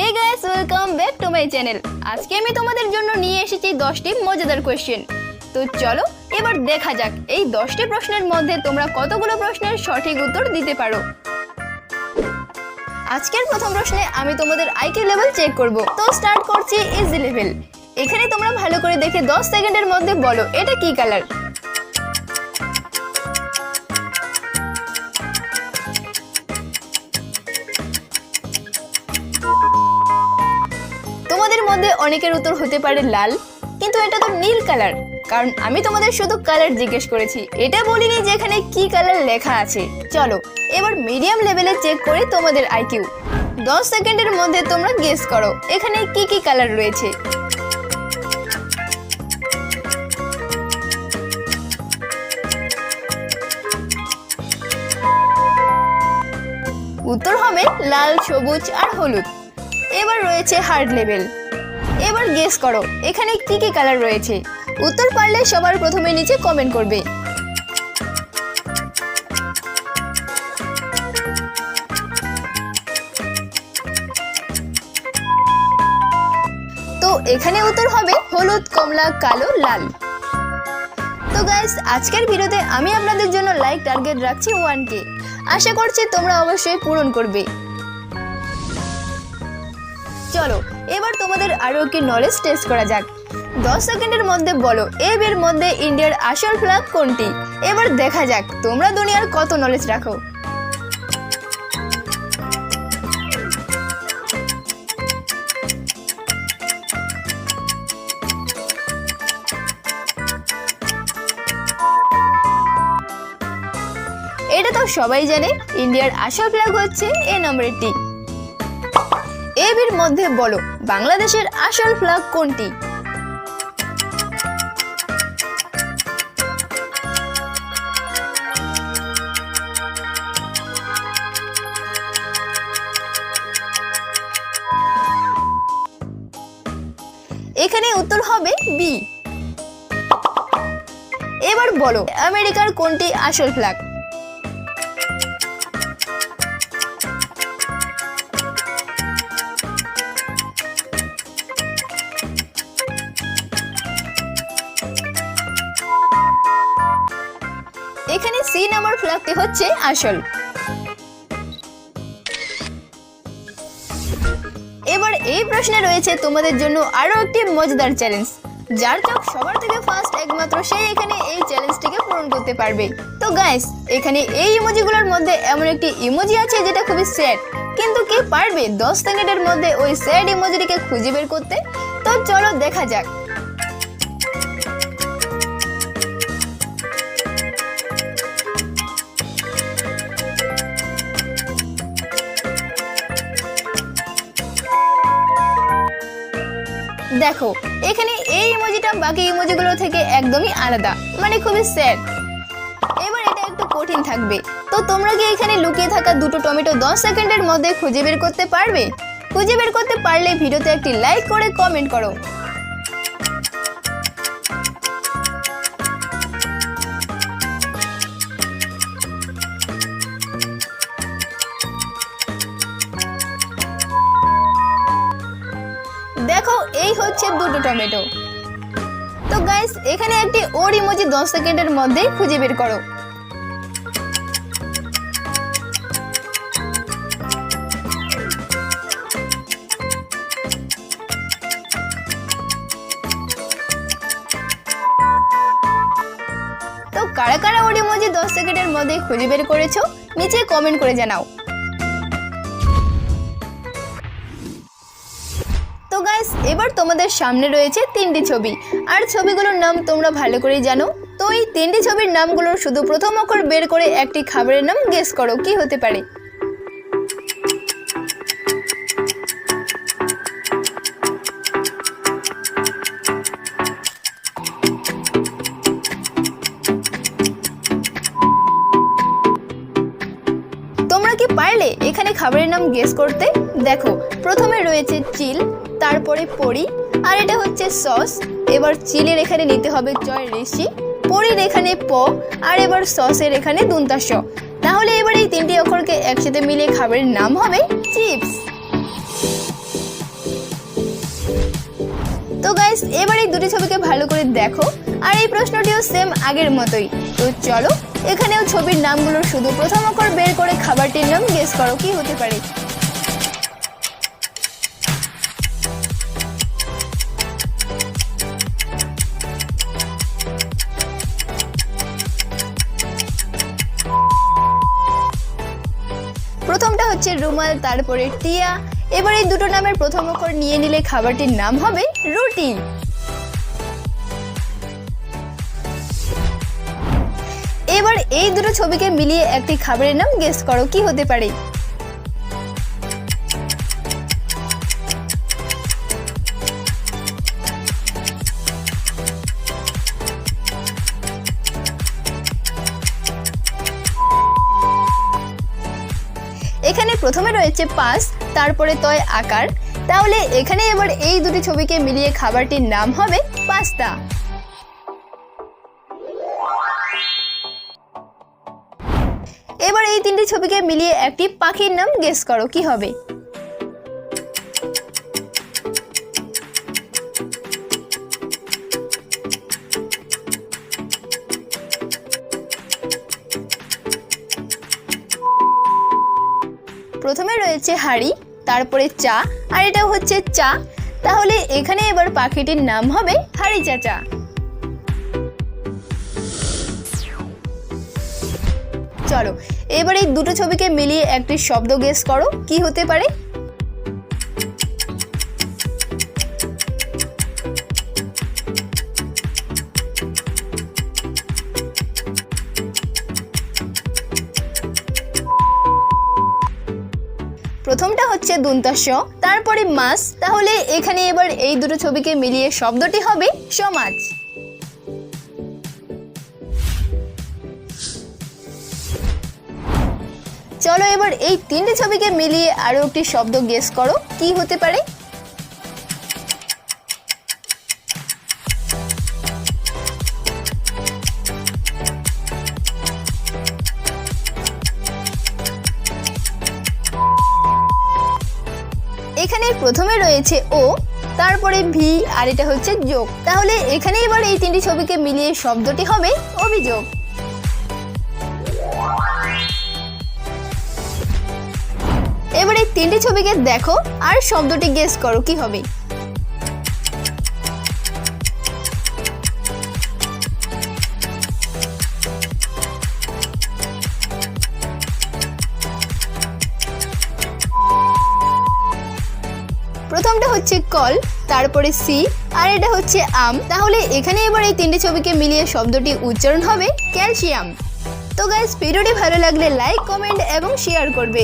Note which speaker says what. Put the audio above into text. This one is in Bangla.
Speaker 1: Hey guys welcome back to my channel আজকে আমি তোমাদের জন্য নিয়ে এসেছি দশটি মজাদার কোয়েশ্চেন তো চলো, এবার দেখা যাক এই দশটি প্রশ্নের মধ্যে তোমরা কতগুলো প্রশ্নের সঠিক উত্তর দিতে পারো। আজকের প্রথম প্রশ্নে আমি তোমাদের আইকিউ লেভেল চেক করব। তো স্টার্ট করছি ইজি লেভেল এখানে তোমরা ভালো করে দেখে 10 সেকেন্ডের মধ্যে বলো, এটা কি কালার তোমাদের মধ্যে অনেকের উত্তর হতে পারে লাল, কিন্তু এটা তো নীল কালার। কারণ আমি তোমাদের শুধু কালার জিজ্ঞেস করেছি। এটা বলিনি যে এখানে কি কালার লেখা আছে। চলো, এবার মিডিয়াম লেভেলে চেক করি তোমাদের আইকিউ দশ সেকেন্ডের মধ্যে তোমরা গেস করো, এখানে কি কি কালার রয়েছে। উত্তর হবে লাল, সবুজ আর হলুদ। এবার রয়েছে হার্ড লেভেল এবার গেস করো, এখানে কি কি কালার রয়েছে? উত্তর পারলে সবার প্রথমে নিচে কমেন্ট করবে। তো এখানে উত্তর হবে হলুদ, কমলা, কালো, লাল। তো গাইস আজকের ভিডিওতে আমি আপনাদের জন্য লাইক টার্গেট রাখছি ওয়ান কে আশা করছি তোমরা অবশ্যই পূরণ করবে। চলো এবার তোমাদের আরও একটি নলেজ টেস্ট করা যাক। দশ সেকেন্ডের মধ্যে বলো, এ এর মধ্যে ইন্ডিয়ার আসল ফ্ল্যাগ কোনটি? এবার দেখা যাক, তোমরা দুনিয়ার কত নলেজ রাখো। এটা তো সবাই জানে, ইন্ডিয়ার আসল ফ্ল্যাগ হচ্ছে এ নম্বরটি এবির মধ্যে বলো বাংলাদেশের আসল ফ্ল্যাগ কোনটি? এখানে উত্তর হবে বি এবার বলো আমেরিকার কোনটি আসল ফ্ল্যাগ এখানে সি নাম্বার ফ্ল্যাগটি হচ্ছে আসল। এবার এই প্রশ্নে রয়েছে তোমাদের জন্য আরও একটি মজাদার চ্যালেঞ্জ যার চোখ সবার থেকে ফার্স্ট একমাত্র সে এখানে এই চ্যালেঞ্জটিকে পূরণ করতে পারবে। তো গাইস এখানে এই ইমোজিগুলোর মধ্যে এমন একটি ইমোজি আছে যেটা খুবই স্যাড কিন্তু কে পারবে দশ সেকেন্ডের মধ্যে ওই স্যাড ইমোজিটিকে খুঁজে বের করতে? তো চলো দেখা যাক। দেখো, এখানে এই ইমোজিটা বাকি ইমোজিগুলো থেকে একদমই আলাদা মানে খুবই স্যাড এবার এটা একটু কঠিন থাকবে। তো তোমরা কি এখানে লুকিয়ে থাকা দুটো টমেটো 10 সেকেন্ডের মধ্যে খুঁজে বের করতে পারবে? খুঁজে বের করতে পারলে ভিডিওতে একটি লাইক করে কমেন্ট করো। দুটো টমেটো। তো গাইস এখানে একটি ওর ইমোজি 10 সেকেন্ডের মধ্যেই খুঁজে বের করো। তো কারা কারা ওর ইমোজি 10 সেকেন্ডের মধ্যে খুঁজে বের করেছ, নিচে কমেন্ট করে জানাও। এবার তোমাদের সামনে রয়েছে তিনটি ছবি। আর ছবিগুলোর নাম তোমরা ভালো করেই জানো। তো এই তিনটি ছবির নামগুলোর শুধু প্রথম অক্ষর বের করে একটি খাবারের নাম গেস করো, কি হতে পারে? তোমরা কি পারলে এখানে খাবারের নাম গেস করতে? দেখো, প্রথমে রয়েছে চিল তারপরে পরি, আর এটা হচ্ছে সস। এবার চিলের এখানে নিতে হবে জয় রেশি পরির এখানে প, আর এবার সসের এখানে দুন্তাস। তাহলে এবার এই তিনটি অক্ষরকে একসাথে মিলিয়ে খাবারের নাম হবে চিপস। তো গাইস এবার এই দুটি ছবিকে ভালো করে দেখো, আর এই প্রশ্নটিও সেম আগের মতোই। তো চলো, এখানেও ছবির নামগুলোর শুধু প্রথম অক্ষর বের করে খাবারটির নাম গেস করো, কি হতে পারে? হচ্ছে রুমাল, তারপরে টিয়া। এবার এই দুটো নামের প্রথম অক্ষর নিয়ে নিলে খাবারটির নাম হবে রুটি। এবার এই দুটো ছবিকে মিলিয়ে একটি খাবারের নাম গেস্ট করো, কি হতে পারে? প্রথমে রয়েছে পাস, তারপরে তয় আকার। তাহলে এখানে এবার এই দুটি ছবিকে মিলিয়ে খাবারটির নাম হবে পাস্তা। এবার এই তিনটি ছবিকে মিলিয়ে একটি পাখির নাম গেস করো, কি হবে? প্রথমে রয়েছে হাড়ি, তারপরে চা, আর এটা হচ্ছে চা। তাহলে এখানে এবার পাখিটির নাম হবে হাড়ি চাচা। চলো, এবার এই দুটো ছবিকে মিলিয়ে একটি শব্দ গেস করো, কি হতে পারে? প্রথমটা হচ্ছে দুন্তস্য, তারপরে মাস। তাহলে এখানে এবার এই দুটো ছবিকে মিলিয়ে শব্দটি হবে সমাজ। চলো এবার এই তিনটে ছবিকে মিলিয়ে আরও একটি শব্দ গেস করো। কি হতে পারে? এখানে প্রথমে রয়েছে ও, তারপরে ভি, আর এটা হচ্ছে যোগ। তাহলে এখানে এবার এই তিনটি ছবিকে মিলিয়ে শব্দটি হবে অভিযোগ। এবারে তিনটি ছবিকে দেখো আর শব্দটি গেস করো, কি হবে? প্রথমটা হচ্ছে কল, তারপরে সি আর এটা হচ্ছে আম। তাহলে এখানে এবার এই তিনটে ছবিকে মিলিয়ে শব্দটি উচ্চারণ হবে ক্যালসিয়াম। তো গাইস ভিডিওটি ভালো লাগলে লাইক কমেন্ট এবং শেয়ার করবে।